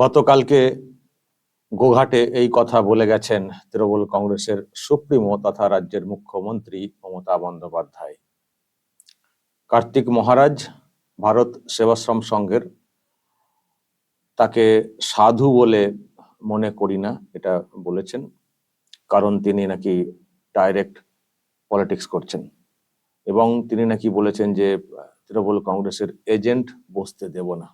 গতকালকে গোঘাটে এই কথা বলে গেছেন তৃণমূল কংগ্রেসের সুপ্রিমো তথা রাজ্যের মুখ্যমন্ত্রী মমতা বন্দ্যোপাধ্যায়। কার্তিক মহারাজ ভারত সেবাশ্রম সংঘের তাকে সাধু বলে মনে করি না, এটা বলেছেন, কারণ তিনি নাকি ডাইরেক্ট পলিটিক্স করছেন। এবং তিনি নাকি বলেছেন যে তৃণমূল কংগ্রেসের এজেন্ট বসতে দেব না।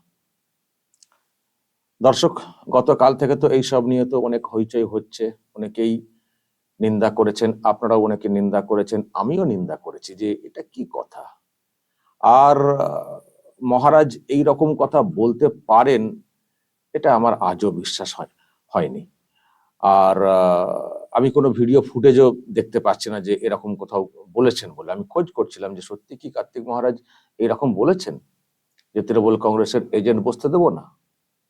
দর্শক, গতকাল থেকে তো এইসব নিয়ে তো অনেক হইচই হচ্ছে, অনেকেই নিন্দা করেছেন, আপনারাও অনেকে নিন্দা করেছেন, আমিও নিন্দা করেছি যে এটা কি কথা? আর মহারাজ এই রকম কথা বলতে পারেন, এটা আমার আজও বিশ্বাস হয়, হয়নি। আর আমি কোনো ভিডিও ফুটেজও দেখতে পাচ্ছি না যে এরকম কোথাও বলেছেন বলে। আমি খোঁজ করছিলাম যে সত্যি কি কার্তিক মহারাজ এরকম বলেছেন? যে তৃণমূল কংগ্রেসের এজেন্ট বসতে দেবো না?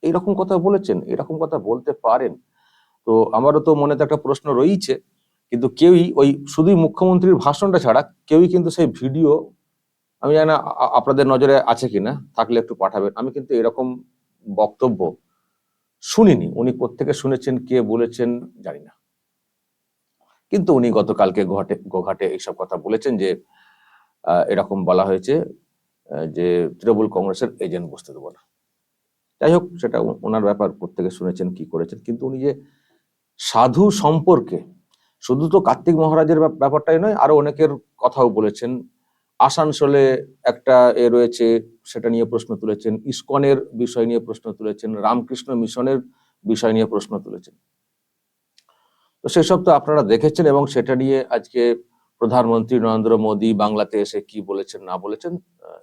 এইরকম কথা বলেছেন, এরকম কথা বলতে পারেন। তো আমারও তো মনে তো একটা প্রশ্ন রয়েছে কিন্তু কেউই ওই শুধুই মুখ্যমন্ত্রীর ভাষণটা ছাড়া কেউই কিন্তু সেই ভিডিও আমি জানি না আপনাদের নজরে আছে কিনা, থাকলে একটু পাঠাবেন। আমি কিন্তু এরকম বক্তব্য শুনিনি। উনি কোত্থেকে শুনেছেন, কে বলেছেন, জানি না। কিন্তু উনি গতকালকে গোঘাটে গোঘাটে এইসব কথা বলেছেন যে এরকম বলা হয়েছে যে তৃণমূল কংগ্রেসের এজেন্ট বসতে দেবো না। যাই হোক, সেটা ওনার ব্যাপার প্রত্যেকে শুনেছেন, কি করেছেন। কিন্তু উনি যে সাধু সম্পর্কে, শুধু তো কার্তিক মহারাজের ব্যাপ- ব্যাপারটাই নয়, আরও অনেকের কথাও বলেছেন। আসানসোলে একটা এ রয়েছে, সেটা নিয়ে প্রশ্ন তুলেছেন। ইসকনের বিষয় নিয়ে প্রশ্ন তুলেছেন। রামকৃষ্ণ মিশনের বিষয় নিয়ে প্রশ্ন তুলেছেন। তো সেসব তো আপনারা দেখেছেন এবং সেটা নিয়ে আজকে প্রধানমন্ত্রী নরেন্দ্র মোদী বাংলাতে এসে কি বলেছেন, না বলেছেন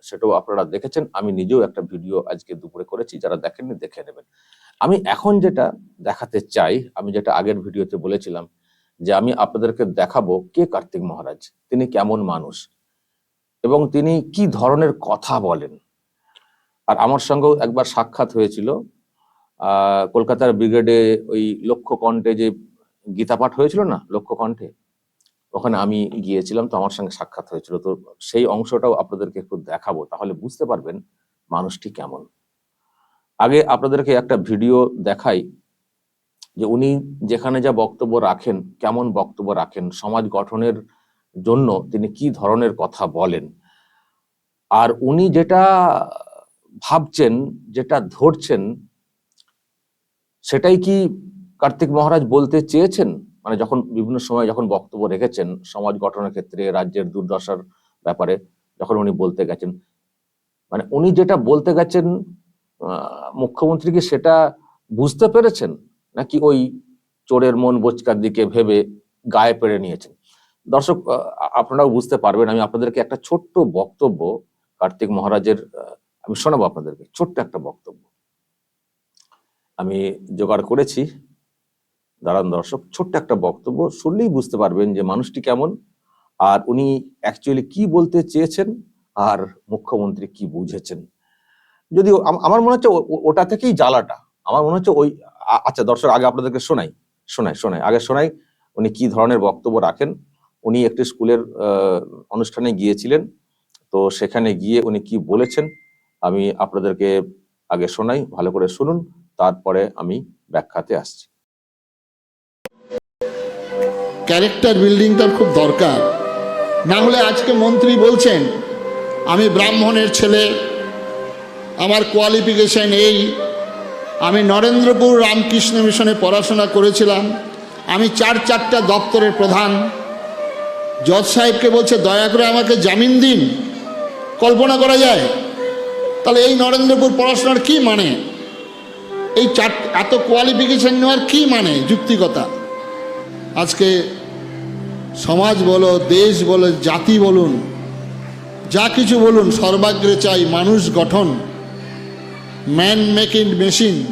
সেটাও আপনারা দেখেছেন। আমি নিজেও একটা ভিডিও আজকে দুপুরে করেছি, যারা দেখেননি দেখে নেবেন। আমি এখন যেটা দেখাতে চাই, আমি যেটা আগের ভিডিওতে বলেছিলাম, যে আমি আপনাদেরকে দেখাবো কে কার্তিক মহারাজ, তিনি কেমন মানুষ, এবং তিনি কি ধরনের কথা বলেন। আর আমার সঙ্গেও একবার সাক্ষাৎ হয়েছিল কলকাতার ব্রিগেডে ওই লক্ষ্য কণ্ঠে যে গীতা পাঠ হয়েছিল না লক্ষ্য কণ্ঠে ওখানে আমি গিয়েছিলাম, তো আমার সঙ্গে সাক্ষাৎ হয়েছিল। তো সেই অংশটাও আপনাদেরকে একটু দেখাবো, তাহলে বুঝতে পারবেন মানুষটি কেমন। আগে আপনাদেরকে একটা ভিডিও দেখাই, যে উনি যেখানে যা বক্তব্য রাখেন, কেমন বক্তব্য রাখেন, সমাজ গঠনের জন্য তিনি কি ধরনের কথা বলেন। আর উনি যেটা ভাবছেন, যেটা ধরছেন, সেটাই কি কার্তিক মহারাজ বলতে চেয়েছেন? মানে যখন বিভিন্ন সময় যখন বক্তব্য রেখেছেন সমাজ গঠনের ক্ষেত্রে, রাজ্যের দুর্দশার ব্যাপারে, যখন উনি বলতে গেছেন মানে উনি যেটা বলতে গেছেন মুখ্যমন্ত্রী কি সেটা বুঝতে পেরেছেন? নাকি ওই চোরের মন বোচকার দিকে ভেবে গায়ে পেড়ে নিয়েছেন? দর্শক আপনারাও বুঝতে পারবেন, আমি আপনাদেরকে একটা ছোট্ট বক্তব্য, কার্তিক মহারাজের আমি শোনাবো আপনাদেরকে, ছোট্ট একটা বক্তব্য। আমি জোগাড় করেছি। দাঁড়ান দর্শক, ছোট্ট একটা বক্তব্য। শুনলেই বুঝতে পারবেন যে মানুষটি কেমন, আর উনি অ্যাকচুয়ালি কি বলতে চেয়েছেন, আর মুখ্যমন্ত্রী কি বুঝেছেন। যদিও আমার মনে হচ্ছে ওটা থেকেই জ্বালাটা। আমার মনে হচ্ছে ওই আচ্ছা দর্শক, আগে আপনাদেরকে শোনাই শোনাই শোনাই, আগে শোনাই, উনি কি ধরনের বক্তব্য রাখেন? উনি একটি স্কুলের অনুষ্ঠানে গিয়েছিলেন, তো সেখানে গিয়ে উনি কি বলেছেন, আমি আপনাদেরকে আগে শোনাই, ভালো করে শুনুন, তারপরে আমি ব্যাখ্যাতে আসছি। ক্যারেক্টার বিল্ডিংটার খুব দরকার। না হলে আজকে মন্ত্রী বলছেন, আমি ব্রাহ্মণের ছেলে, আমার কোয়ালিফিকেশান এই। আমি নরেন্দ্রপুর রামকৃষ্ণ মিশনে পড়াশোনা করেছিলাম। আমি চার চারটা দপ্তরের প্রধান। জজ সাহেবকে বলছে, দয়া করে আমাকে জামিন দিন। কল্পনা করা যায়? তাহলে এই নরেন্দ্রপুর পড়াশোনার কি মানে? এই চার, এত কোয়ালিফিকেশান নেওয়ার কি মানে যুক্তিকতা? আজকে সমাজ বলো, দেশ বলো, জাতি বলুন, যা কিছু বলুন, সর্বাগ্রে চাই মানুষ গঠন। ম্যান মেকিং মেশিন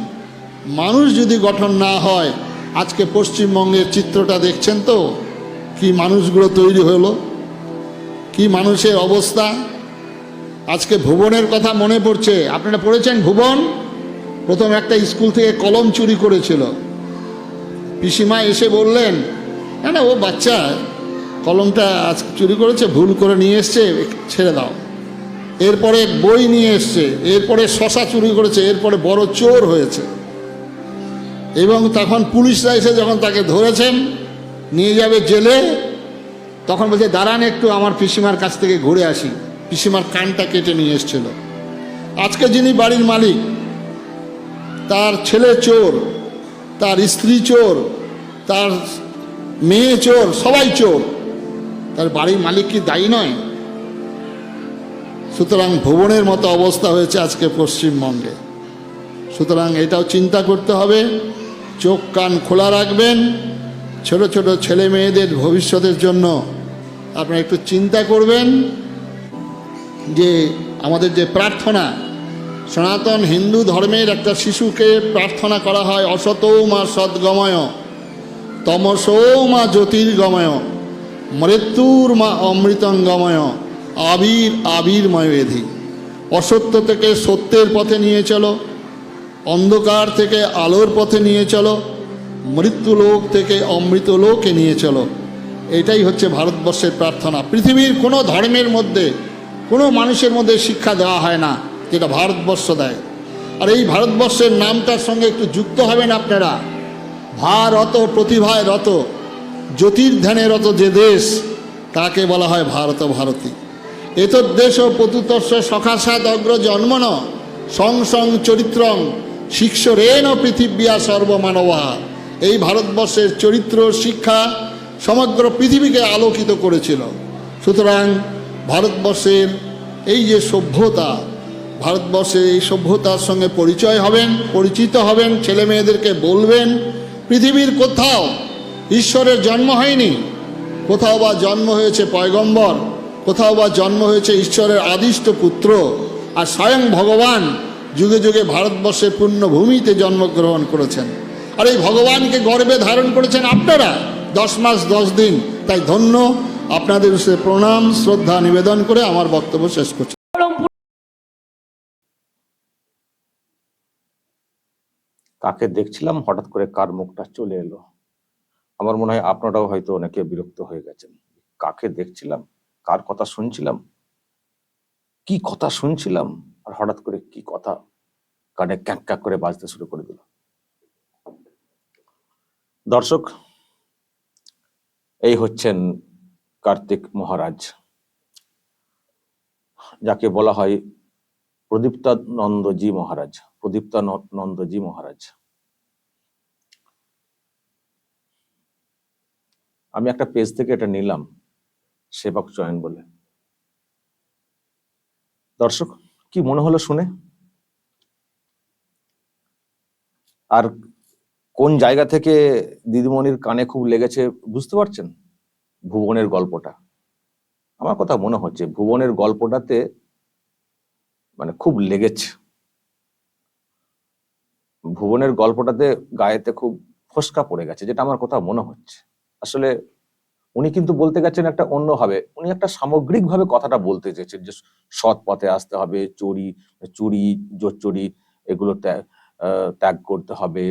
মানুষ যদি গঠন না হয়, আজকে পশ্চিমবঙ্গের চিত্রটা দেখছেন তো? কি মানুষগুলো তৈরি হলো? কি মানুষের অবস্থা? আজকে ভুবনের কথা মনে পড়ছে। আপনারা পড়েছেন ভুবন? প্রথম একটা স্কুল থেকে কলম চুরি করেছিল। পিসিমা এসে বললেন, না না, ও বাচ্চা, কলমটা আজ চুরি করেছে, ভুল করে নিয়ে এসছে, ছেড়ে দাও। এরপরে বই নিয়ে এসছে, এরপরে শশা চুরি করেছে, এরপরে বড় চোর হয়েছে। এবং তখন পুলিশরা এসে যখন তাকে ধরেছেন, নিয়ে যাবে জেলে, তখন বলছে, দাঁড়ান একটু, আমার পিসিমার কাছ থেকে ঘুরে আসি। পিসিমার কানটা কেটে নিয়ে এসছিল। আজকে যিনি বাড়ির মালিক, তার ছেলে চোর তার স্ত্রী চোর, তার মেয়ে চোর, সবাই চোর। তার বাড়ির মালিক কি দায়ী নয়? সুতরাং ভুবনের মতো অবস্থা হয়েছে আজকে পশ্চিমবঙ্গে। সুতরাং এটাও চিন্তা করতে হবে। চোখ কান খোলা রাখবেন। ছোট ছোট ছেলে মেয়েদের ভবিষ্যতের জন্য আপনারা একটু চিন্তা করবেন যে আমাদের যে প্রার্থনা সনাতন হিন্দু ধর্মের একটা শিশুকে প্রার্থনা করা হয় অসতৌ মা সদ্গময় তমসৌ মা জ্যোতির্গময় মৃত্যুর মা অমৃতঙ্গময়, আবির আবির্ময় বেধি অসত্য থেকে সত্যের পথে নিয়ে চলো, অন্ধকার থেকে আলোর পথে নিয়ে চলো, মৃত্যুলোক থেকে অমৃতলোকে নিয়ে চলো। এটাই হচ্ছে ভারতবর্ষের প্রার্থনা। পৃথিবীর কোনো ধর্মের মধ্যে, কোনো মানুষের মধ্যে শিক্ষা দেওয়া হয় না। যেটা ভারতবর্ষ দেয়। আর এই ভারতবর্ষের নামটার সঙ্গে একটু যুক্ত হবেন আপনারা। ভারত প্রতিভায় রত, জ্যোতির্ধ্যানে রত যে দেশ, তাকে বলা হয় ভারত ভারতী। এতদ্দেশ পতুতস্য সখাসাদ অগ্র জন্মন সং সং চরিত্রং শিক্ষরেণ পৃথিবীয়া সর্বমানবা এই ভারতবর্ষের চরিত্র শিক্ষা সমগ্র পৃথিবীকে আলোকিত করেছিল। সুতরাং ভারতবর্ষের এই যে সভ্যতা ভারতবর্ষের এই সভ্যতার সঙ্গে পরিচয় হবেন, পরিচিত হবেন, ছেলে মেয়েদেরকে বলবেন, পৃথিবীর কোথাও ঈশ্বরের জন্ম হয়নি, কোথাও বা জন্ম হয়েছে পয়গম্বর, কোথাও বা জন্ম হয়েছে ঈশ্বরের আদিষ্ট পুত্র, আর স্বয়ং ভগবান যুগে যুগে ভারতবর্ষের পূর্ণভূমিতে জন্মগ্রহণ করেছেন। আর এই ভগবানকে গর্বে ধারণ করেছেন আপনারা। দশ মাস, দশ দিন। তাই ধন্য। আপনাদের সে প্রণাম, শ্রদ্ধা নিবেদন করে আমার বক্তব্য শেষ করছি। কাকে দেখছিলাম, হঠাৎ করে কার মুখটা চলে এলো। আমার মনে হয় আপনারাও হয়তো অনেকে বিরক্ত হয়ে গেছেন। কাকে দেখছিলাম? কার কথা শুনছিলাম? কি কথা শুনছিলাম? আর হঠাৎ করে কি কথা? কানে ক্যাঁক ক্যাঁক করে বাজতে শুরু করে দিল। দর্শক, এই হচ্ছেন কার্তিক মহারাজ। যাকে বলা হয় প্রদীপ্তানন্দজি মহারাজ। প্রদীপ্তানন্দজি মহারাজ। আমি একটা পেজ থেকে এটা নিলাম, সেবক চয়ন বলে। দর্শক, কি মনে হলো শুনে? আর কোন জায়গা থেকে দিদিমণির কানে খুব লেগেছে বুঝতে পারছেন? ভুবনের গল্পটা। আমার কথা মনে হচ্ছে ভুবনের গল্পটাতে মানে খুব লেগেছে। ভুবনের গল্পটাতে গায়েতে খুব ফসকা পড়ে গেছে, যেটা আমার কথা মনে হচ্ছে। আসলে উনি কিন্তু বলতে গেছেন একটা অন্যভাবে, উনি একটা সামগ্রিক ভাবে কথাটা বলতে চেয়েছেন যে সৎ পথে আসতে হবে, চুরি চুরি জোচ্চুরি এগুলো ত্যাগ করতে হবে।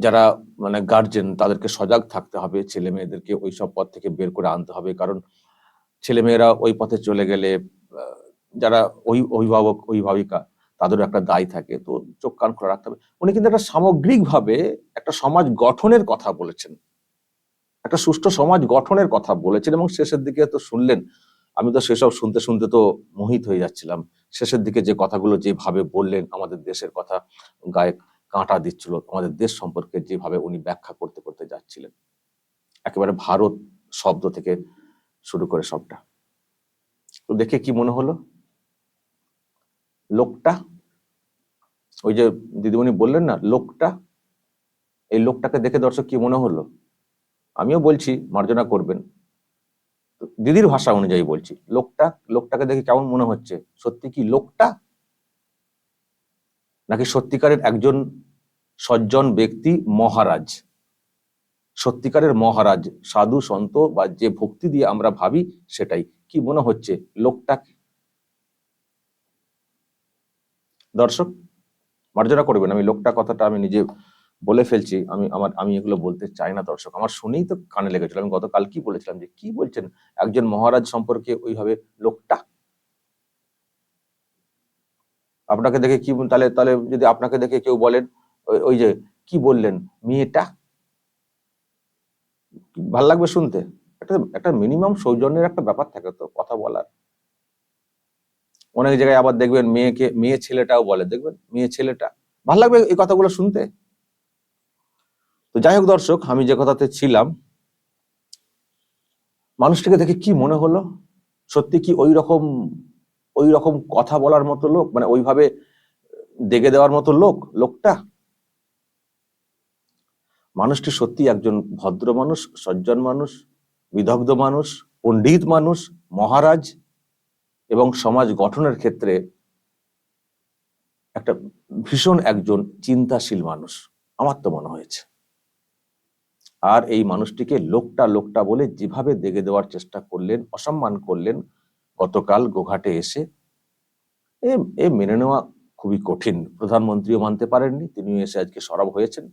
যারা মানে গার্জেন তাদেরকে সজাগ থাকতে হবে ছেলে মেয়েদেরকে ওই সব পথ থেকে বের করে আনতে হবে, কারণ ছেলে মেয়েরা ওই পথে চলে গেলে যারা ওই অভিভাবক, অভিভাবিকা তাদেরও একটা দায় থাকে, তো চোখ কান খোলা রাখতে হবে। উনি কিন্তু একটা সামগ্রিক ভাবে একটা সমাজ গঠনের কথা বলেছেন। একটা সুষ্ঠু সমাজ গঠনের কথা বলেছেন এবং শেষের দিকে তো শুনলেন। আমি তো সেসব শুনতে শুনতে তো মোহিত হয়ে যাচ্ছিলাম। শেষের দিকে যে কথাগুলো যেভাবে বললেন, আমাদের দেশের কথা গায়ে কাঁটা দিচ্ছিল, আমাদের দেশ সম্পর্কে যেভাবে উনি ব্যাখ্যা করতে করতে যাচ্ছিলেন। একেবারে ভারত শব্দ থেকে শুরু করে সবটা। তো দেখে কি মনে হলো? লোকটা ওই যে দিদিমণি বললেন না, লোকটা, এই লোকটাকে দেখে দর্শক কি মনে হলো? আমিও বলছি, মার্জনা করবেন। দিদির ভাষা অনুযায়ী বলছি, লোকটা, লোকটাকে দেখে কেমন মনে হচ্ছে? সত্যি কি লোকটা? নাকি সত্যিকারের একজন সজ্জন ব্যক্তি মহারাজ? সত্যিকারের মহারাজ, সাধু, সন্ত বা যে ভক্তি দিয়ে আমরা ভাবি সেটাই। কি মনে হচ্ছে লোকটাকে দর্শক মার্জনা করবেন। আমি লোকটা কথাটা আমি নিজে বলে ফেলছি। আমি আমার, আমি এগুলো বলতে চাই না দর্শক। আমার শুনেই তো কানে লেগেছিল। আমি গতকাল কি বলেছিলাম যে, কি বলছেন? একজন মহারাজ সম্পর্কে ওইভাবে লোকটা? আপনাকে দেখে কি, তাহলে তাহলে যদি আপনাকে দেখে কেউ বলেন, ওই যে, কি বললেন? মেয়েটা? ভালো লাগবে শুনতে? একটা একটা মিনিমাম সৌজন্যের একটা ব্যাপার থাকে তো, কথা বলার। অনেক জায়গায় আবার দেখবেন মেয়েকে, মেয়ে ছেলেটাও বলে, দেখবেন মেয়ে ছেলেটা। ভালো লাগবে এই কথাগুলো শুনতে? তো যাই হোক দর্শক, আমি যে কথাতে ছিলাম, মানুষটাকে দেখে কি মনে হলো? সত্যি কি ওই রকম ওই রকম কথা বলার মতো লোক? মানে ওইভাবে দেখে দেওয়ার মতো লোক, লোকটা? মানুষটি সত্যি একজন ভদ্র মানুষ, সজ্জন মানুষ, বিদগ্ধ মানুষ, পণ্ডিত মানুষ, মহারাজ এবং সমাজ গঠনের ক্ষেত্রে একটা ভীষণ একজন চিন্তাশীল মানুষ, আমার তো মনে হয়েছে। আর এই মানুষটিকে লোকটা লোকটা বলে যেভাবে দেখে দেওয়ার চেষ্টা করলেন, অসম্মান করলেন, গতকাল গোঘাটে এসে এ মেনে নেওয়া খুবই কঠিন। প্রধানমন্ত্রীও মানতে পারেননি, তিনিও এসে আজকে সরব হয়েছেন।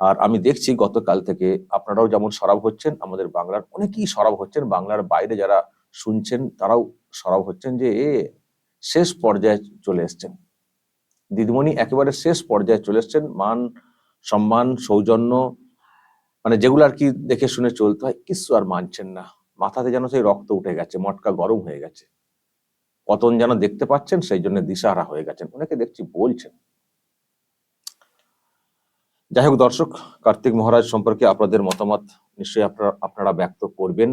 আর আমি দেখছি গতকাল থেকে আপনারাও যেমন সরব হচ্ছেন, আমাদের বাংলার অনেকেই সরব হচ্ছেন, বাংলার বাইরে যারা শুনছেন, তারাও সরব হচ্ছেন যে শেষ পর্যায়ে চলে এসছেন। দিদিমণি একেবারে শেষ পর্যায়ে চলে এসছেন। মান, সম্মান, সৌজন্য মানে যেগুলো আর কি দেখে শুনে চলতে হয় কিছু আর মানছেন না। মাথাতে যেন সেই রক্ত উঠে গেছে, মটকা গরম হয়ে গেছে। পতন যেন দেখতে পাচ্ছেন, সেই জন্য দিশাহারা হয়ে গেছেন। অনেকে দেখছি বলছেন। যাই হোক দর্শক, কার্তিক মহারাজ সম্পর্কে আপনাদের মতামত নিশ্চয়ই আপনারা আপনারা ব্যক্ত করবেন।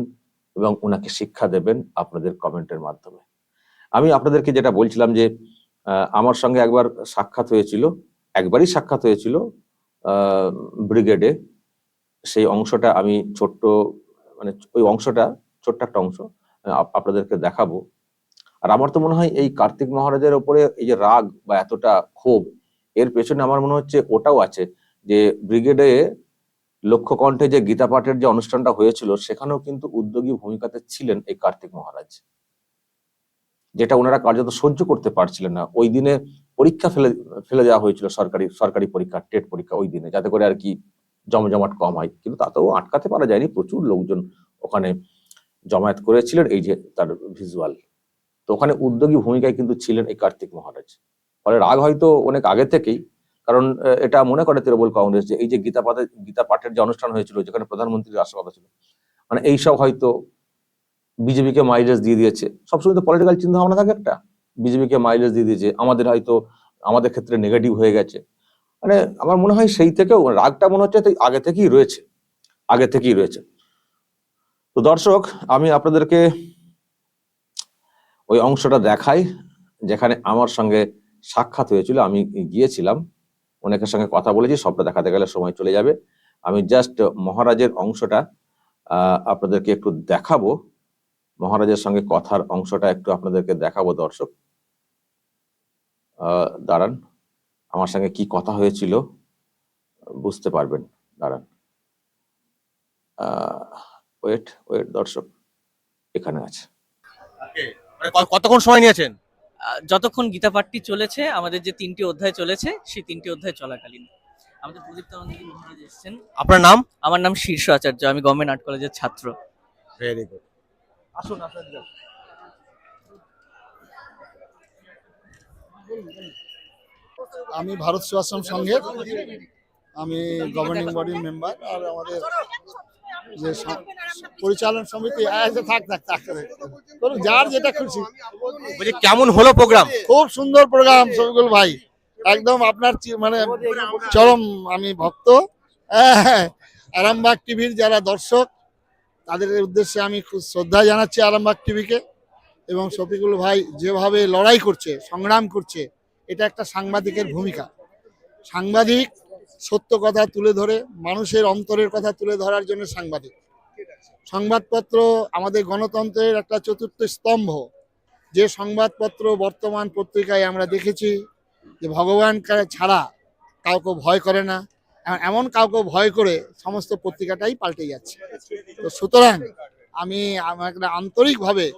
এবং ওনাকে শিক্ষা দেবেন আপনাদের কমেন্টের মাধ্যমে। আমি আপনাদেরকে যেটা বলছিলাম যে আমার সঙ্গে একবার সাক্ষাৎ হয়েছিল, একবারই সাক্ষাৎ হয়েছিল ব্রিগেডে। সেই অংশটা আমি ছোট্ট মানে ওই অংশটা, ছোট্ট একটা অংশ আপনাদেরকে দেখাবো। আর আমার তো মনে হয় এই কার্তিক মহারাজের ওপরে এই যে রাগ বা এতটা ক্ষোভ, এর পেছনে আমার মনে হচ্ছে ওটাও আছে যে, ব্রিগেডে লক্ষ্য কণ্ঠে যে গীতা পাঠের যে অনুষ্ঠানটা হয়েছিল, সেখানেও কিন্তু উদ্যোগী ভূমিকাতে ছিলেন এই কার্তিক মহারাজ। যেটা ওনারা কার্যত সহ্য করতে পারছিলেন না। ওই দিনে পরীক্ষা ফেলে ফেলে দেওয়া হয়েছিল সরকারি সরকারি পরীক্ষা, টেট পরীক্ষা ওই দিনে, যাতে করে আর কি জমজমাট কম হয়। কিন্তু তাতেও আটকাতে পারা যায়নি, প্রচুর লোকজন ওখানে জমায়েত করেছিলেন, এই যে তার ভিজুয়াল তো ওখানে উদ্যোগী ভূমিকায় কিন্তু ছিলেন এই কার্তিক মহারাজ। ফলে রাগ হয়তো অনেক আগে থেকেই কারণ এটা মনে করে তৃণমূল কংগ্রেস যে এই যে গীতা পাঠের গীতা পাঠের যে অনুষ্ঠান হয়েছিল, যেখানে প্রধানমন্ত্রীর আসার কথা ছিল মানে এইসব হয়তো বিজেপিকে মাইলেজ দিয়ে দিয়েছে। সবসময় তো পলিটিক্যাল চিন্তা ভাবনা থাকে একটা। বিজেপিকে মাইলেজ দিয়ে দিয়েছে, আমাদের হয়তো, আমাদের ক্ষেত্রে নেগেটিভ হয়ে গেছে। মানে আমার মনে হয় সেই থেকেও রাগটা মনে হচ্ছে তো আগে থেকেই রয়েছে, আগে থেকেই রয়েছে। তো দর্শক, আমি আপনাদেরকে ওই অংশটা দেখাই, যেখানে আমার সঙ্গে সাক্ষাৎ হয়েছিল, আমি গিয়েছিলাম। অনেকের সঙ্গে কথা বলেছি, সবটা দেখাতে গেলে সময় চলে যাবে। আমি জাস্ট মহারাজের অংশটা আপনাদেরকে একটু দেখাবো। মহারাজের সঙ্গে কথার অংশটা একটু আপনাদেরকে দেখাবো দর্শক। দাঁড়ান, আমার সঙ্গে কি কথা হয়েছিল বুঝতে পারবেন। দাঁড়ান। ওয়েট ওয়েট দর্শক, এখানে আছে। মানে কতক্ষণ সময় নিয়েছেন? যতক্ষণ গীতা পাঠটি চলেছে আমাদের যে তিনটি অধ্যায় চলেছে সেই তিনটি অধ্যায় চলাকালীন। আমাদের আনন্দী মহারাজ এসেছেন। আপনার নাম? আমার নাম শীর্ষ আচার্য। আমি গভর্নমেন্ট আর্ট কলেজের ছাত্র। ভেরি গুড আসুন আসুন আমি ভারত সেবাশ্রম সংঘের আমি গভর্নিং বডির মেম্বার আর আমাদের যে পরিচালন সমিতি আচ্ছা থাক থাক থাক। করুন, যার যেটা খুশি। বলছি কেমন হলো প্রোগ্রাম খুব সুন্দর প্রোগ্রাম শফিকুল ভাই। একদম আপনার মানে চরম আমি ভক্ত। হ্যাঁ, আরামবাগ টিভির যারা দর্শক তাদের উদ্দেশ্যে আমি খুব শ্রদ্ধা জানাচ্ছি আরামবাগ টিভিকে। এবং শফিকুল ভাই যেভাবে লড়াই করছে সংগ্রাম করছে এটা একটা সাংবাদিকের ভূমিকা। সাংবাদিক সত্য কথা তুলে ধরে, মানুষের অন্তরের কথা তুলে ধরার জন্য সাংবাদিক। সংবাদপত্র আমাদের গণতন্ত্রের একটা চতুর্থ স্তম্ভ। যে সংবাদপত্র বর্তমান পত্রিকায় আমরা দেখেছি যে ভগবান ছাড়া কাউকে ভয় করে না, এমন- কাউকে ভয় করে সমস্ত পত্রিকাটাই পাল্টে যাচ্ছে। তো সুতরাং আমি আমার আন্তরিকভাবে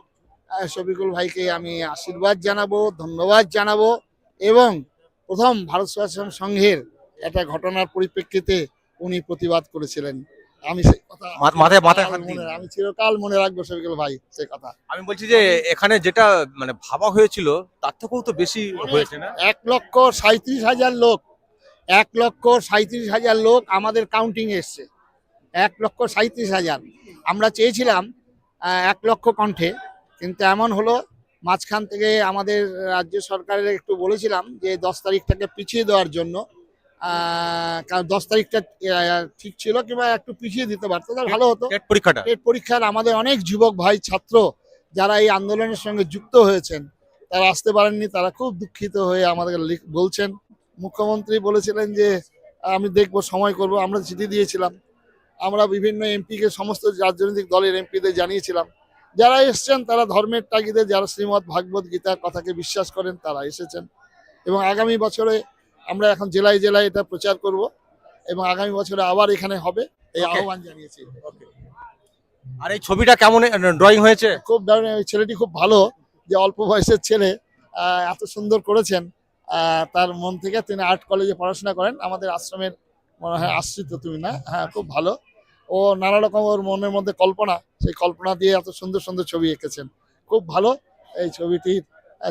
শফিকুল ভাইকে আমি আশীর্বাদ জানাব, ধন্যবাদ জানাব এবং প্রথম ভারত সংঘের একটা ঘটনার পরিপ্রেক্ষিতে উনি প্রতিবাদ করেছিলেন। আমি সেই কথা মাথায়- মাথায়। আমি চিরকাল মনে রাখব ভাই সে কথা। আমি বলছি যে এখানে যেটা মানে ভাবা হয়েছিল তার থেকেও তো বেশি হয়েছে না? এক লক্ষ সাঁত্রিশ হাজার লোক এক লক্ষ সাঁত্রিশ হাজার লোক আমাদের কাউন্টিং এসছে। এক লক্ষ সাঁত্রিশ হাজার। আমরা চেয়েছিলাম এক লক্ষ কণ্ঠে কিন্তু এমন হলো মাঝখান থেকে আমাদের রাজ্য সরকারের একটু বলেছিলাম যে দশ তারিখটাকে পিছিয়ে দেওয়ার জন্য কারণ দশ তারিখটা ঠিক ছিল কিংবা একটু পিছিয়ে দিতে পারতো তাহলে ভালো হতো। পরীক্ষাটা? টেট পরীক্ষার আমাদের অনেক যুবক ভাই ছাত্র যারা এই আন্দোলনের সঙ্গে যুক্ত হয়েছেন তারা আসতে পারেননি তারা খুব দুঃখিত হয়ে আমাদের বলছেন। মুখ্যমন্ত্রী বলেছিলেন যে আমি দেখব সময় করব। আমরা চিঠি দিয়েছিলাম। আমরা বিভিন্ন এমপিকে সমস্ত রাজনৈতিক দলের এমপিদের জানিয়েছিলাম। যারা এসছেন তারা ধর্মের তাগিদে যারা শ্রীমৎ ভাগবত গীতার কথাকে বিশ্বাস করেন তারা এসেছেন। এবং আগামী বছরে আমরা এখন জেলায় জেলায় এটা প্রচার করব এবং আগামী বছরে আবার এখানে হবে এই আহ্বান জানিয়েছি। আর এই ছবিটা কেমন ড্রয়িং হয়েছে? খুব দারুণ ছেলেটি খুব ভালো যে অল্প বয়সের ছেলে এত সুন্দর করেছেন। তার মন থেকে তিনি আর্ট কলেজে পড়াশোনা করেন। আমাদের আশ্রমের মনে হয় আশ্রিত তুমি না? হ্যাঁ খুব ভালো। ও নানা রকম ওর মনের মধ্যে কল্পনা সেই কল্পনা দিয়ে এত সুন্দর সুন্দর ছবি এঁকেছেন। খুব ভালো এই ছবিটির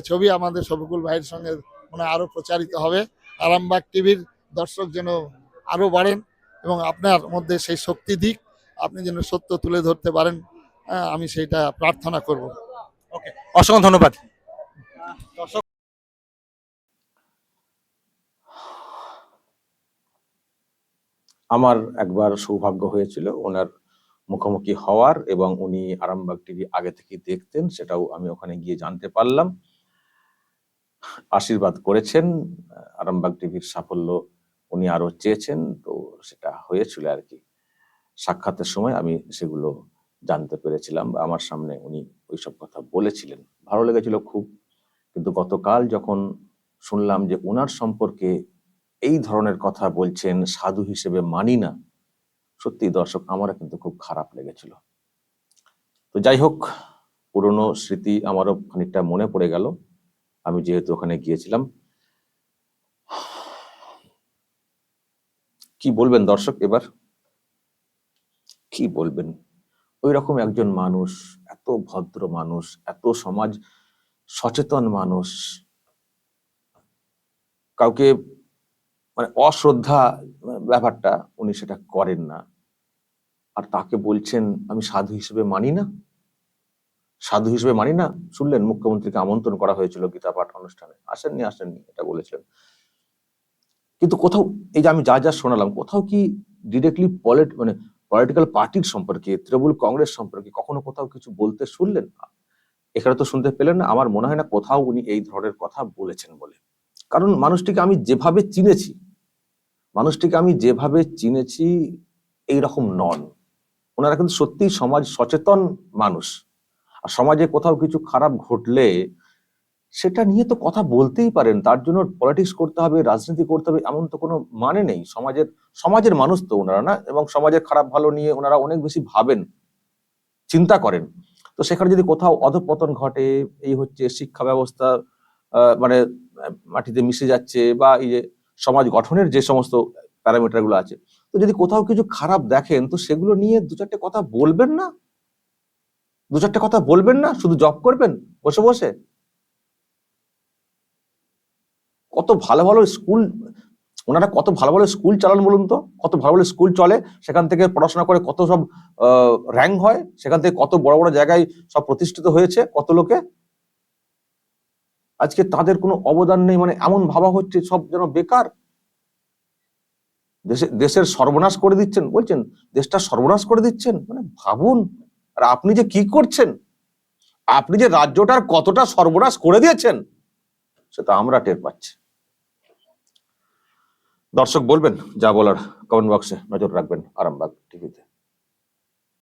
ছবি আমাদের শফিকুল ভাইয়ের সঙ্গে মানে আরও প্রচারিত হবে। আরামবাগ টিভির দর্শক যেন আরও বাড়েন এবং আপনার মধ্যে সেই শক্তি দিক আপনি যেন সত্য তুলে ধরতে পারেন আহ, আমি সেইটা প্রার্থনা করব। ওকে অসংখ্য ধন্যবাদ। দর্শক আমার একবার সৌভাগ্য হয়েছিল ওনার মুখোমুখি হওয়ার এবং উনি আরামবাগ টিভি আগে থেকে দেখতেন সেটাও আমি ওখানে গিয়ে জানতে পারলাম। আশীর্বাদ করেছেন, আরামবাগ টিভির সাফল্য উনি আরও চেয়েছেন, তো সেটা হয়েছিল আর কি। সাক্ষাতের সময় আমি সেগুলো জানতে পেরেছিলাম, আমার সামনে উনি ওইসব কথা বলেছিলেন। ভালো লেগেছিল খুব, কিন্তু গতকাল যখন শুনলাম যে ওনার সম্পর্কে এই ধরনের কথা বলছেন, সাধু হিসেবে মানি না, সত্যি দর্শক, আমারও কিন্তু খুব খারাপ লেগেছিল। তো যাই হোক, পুরনো স্মৃতি আমারও খানিকটা মনে পড়ে গেল। আমি যেহেতু ওখানে গিয়েছিলাম। কি বলবেন দর্শক এবার? কি বলবেন? ওই রকম একজন মানুষ, এত ভদ্র মানুষ, এত সমাজ সচেতন মানুষ, কাউকে মানে অশ্রদ্ধা ব্যাপারটা উনি সেটা করেন না। আর তাকে বলছেন, আমি সাধু হিসেবে মানি না? সাধু হিসেবে মানি না, শুনলেন মুখ্যমন্ত্রীকে আমন্ত্রণ করা হয়েছিল গীতা পাঠ অনুষ্ঠানে। আসেননি আসেননি, এটা বলেছিলেন। কিন্তু কোথাও, এই যে আমি যা যা শোনালাম, কোথাও কি ডিরেক্টলি পলিট মানে পলিটিক্যাল পার্টির সম্পর্কে, তৃণমূল কংগ্রেস সম্পর্কে কখনো কোথাও কিছু বলতে শুনলেন? না এখানে তো শুনতে পেলেন না, আমার মনে হয় না কোথাও উনি এই ধরনের কথা বলেছেন বলে। কারণ মানুষটিকে আমি যেভাবে চিনেছি, মানুষটিকে আমি যেভাবে চিনেছি এই রকম নন। ওনারা কিন্তু সত্যি সমাজ সচেতন মানুষ। আর সমাজে কোথাও কিছু খারাপ ঘটলে সেটা নিয়ে তো কথা বলতেই পারেন। তার জন্য পলিটিক্স করতে হবে, রাজনীতি করতে হবে, এমন তো কোনো মানে নেই। সমাজের সমাজের মানুষ তো ওনারা না, এবং সমাজের খারাপ ভালো নিয়ে ওনারা অনেক বেশি ভাবেন, চিন্তা করেন। তো সেখানে যদি কোথাও অধপতন ঘটে, এই হচ্ছে শিক্ষা ব্যবস্থা মানে মাটিতে মিশে যাচ্ছে বা এই যে সমাজ গঠনের যে সমস্ত প্যারামিটারগুলো আছে, তো যদি কোথাও কিছু খারাপ দেখেন, তো সেগুলো নিয়ে দু চারটে কথা বলবেন না? দু চারটে কথা বলবেন না, শুধু জব করবেন, বসে বসে। কত ভালো ভালো স্কুল, ওনারা কত ভালো ভালো স্কুল চালান বলুন তো? কত ভালো ভালো স্কুল চলে, সেখান থেকে পড়াশোনা করে কত সব র্যাঙ্ক হয়, সেখান থেকে কত বড় বড় জায়গায় সব প্রতিষ্ঠিত হয়েছে, কত লোকে। আজকে তাদের কোনো অবদান নেই মানে এমন ভাবা হচ্ছে, সব যেন বেকার। দেশে, দেশের সর্বনাশ করে দিচ্ছেন, বলছেন, দেশটা সর্বনাশ করে দিচ্ছেন মানে ভাবুন। আর আপনি যে কি করছেন? আপনি যে রাজ্যটার কতটা সর্বনাশ করে দিয়েছেন, সেটা আমরা টের পাচ্ছি। দর্শক বলবেন, যা বলার কমেন্ট বক্সে নজর রাখবেন আরামবাগ টিভিতে।